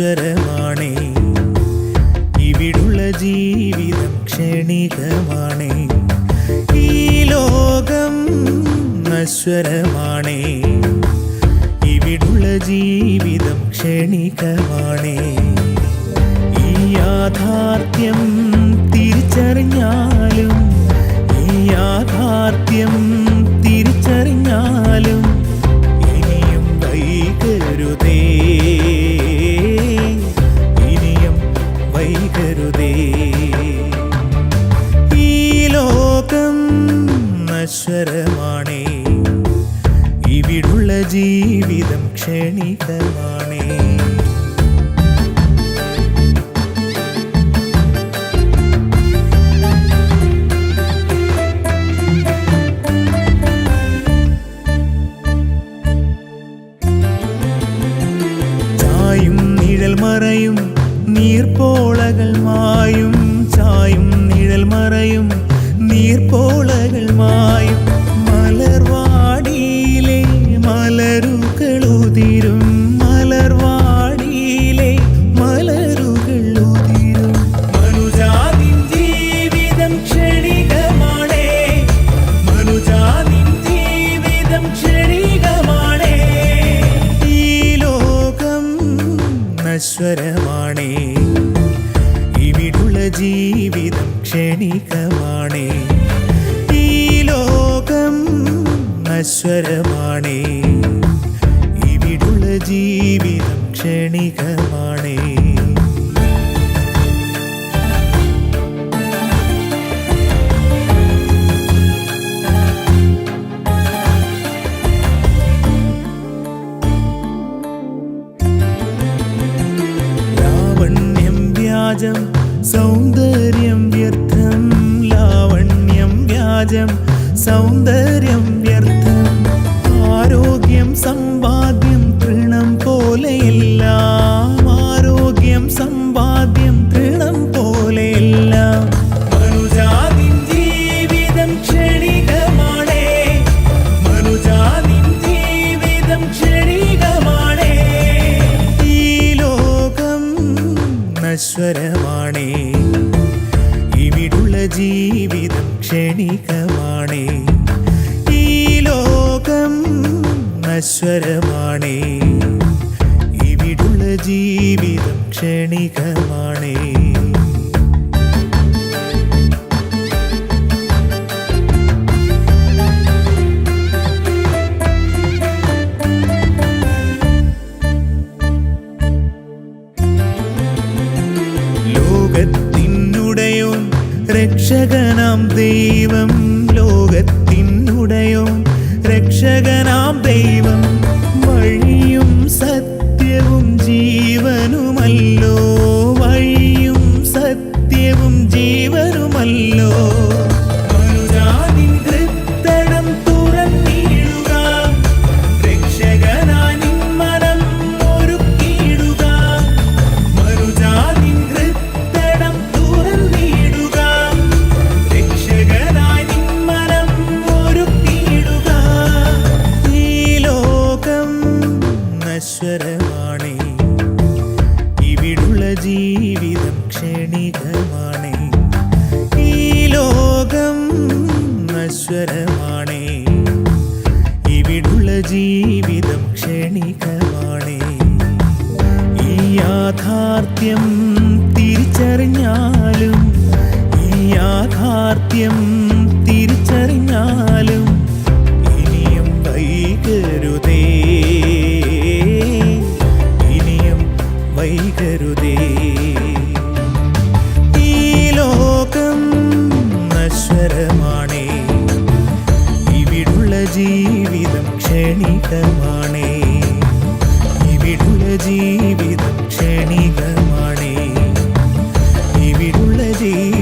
നശ്വരമാണേ ഇവിടുള്ള ജീവിതം ക്ഷണികമാണേ. ഈ ലോകം നശ്വരമാണേ. ഇവിടുള്ള ജീവിതം ക്ഷണികമാണേ. ഈ യാഥാർത്ഥ്യം തിരിച്ചറിഞ്ഞാലും ഈ യാഥാർത്ഥ്യം നശ്വരമാണേ ഇവിടുള്ള ജീവിതം ക്ഷണികമാണേ മറയും നീർപ്പോളകൾ മായും. ചായും നിഴൽ മറയും നശ്വരമാണേ ഇവിടുള്ള ജീവിതം ക്ഷണികമാണേ. ഈ ലോകം നശ്വരമാണേ ഇവിടുള്ള ജീവിതം ക്ഷണികമാണേ. വ്യാജം സൗന്ദര്യം വ്യർത്ഥം ലാവണ്യം വ്യാജം സൗന്ദര്യം നശ്വരമാണേ ഇവിടുള്ള ജീവിതം ക്ഷണികമാണേ. ഈ ലോകം നശ്വരമാണേ. ഇവിടുള്ള ജീവിതം ക്ഷണികമാണേ. രക്ഷകനാം ദൈവം ലോകത്തിനുടയോ രക്ഷകനാം നശ്വരമാണേ ഇവിടുള്ള ജീവിതം ക്ഷണികമാണേ. ഈ ലോകം നശ്വരമാണേ ഇവിടുള്ള ജീവിതം ക്ഷണികമാണേ. ഈ യാഥാർത്ഥ്യം നൽകരുതേ ഈ ലോകം നശ്വരമാണേ. ഇവിടുള്ള ജീവിതം ക്ഷണികമാണേ. ഇവിടുള്ള ജീവിതം ക്ഷണികമാണേ. ഇവിടുള്ള ജീവിതം